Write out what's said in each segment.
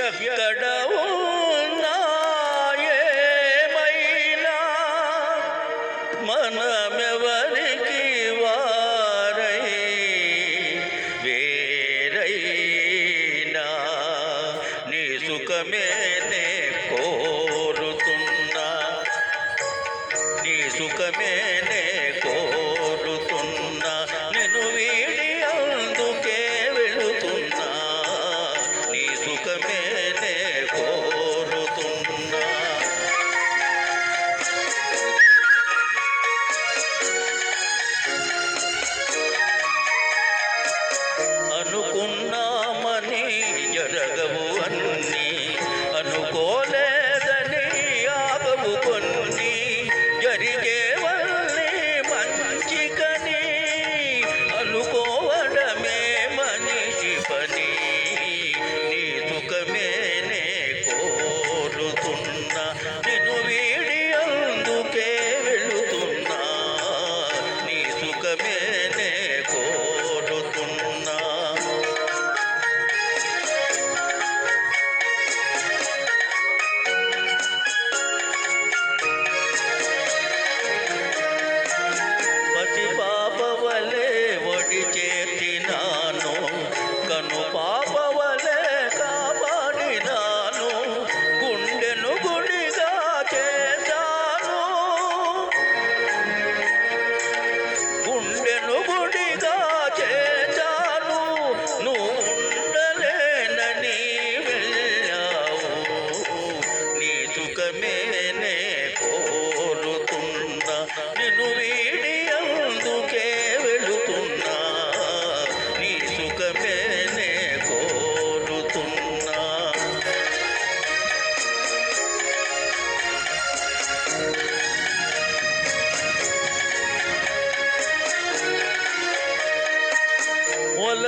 ఎక్కడ కోరుతున్నా. నీ సుఖమేనే que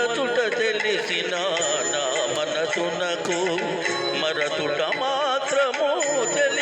మరతుట తెలిసిన నా మనసునకు మరతుట మాత్రము తెలి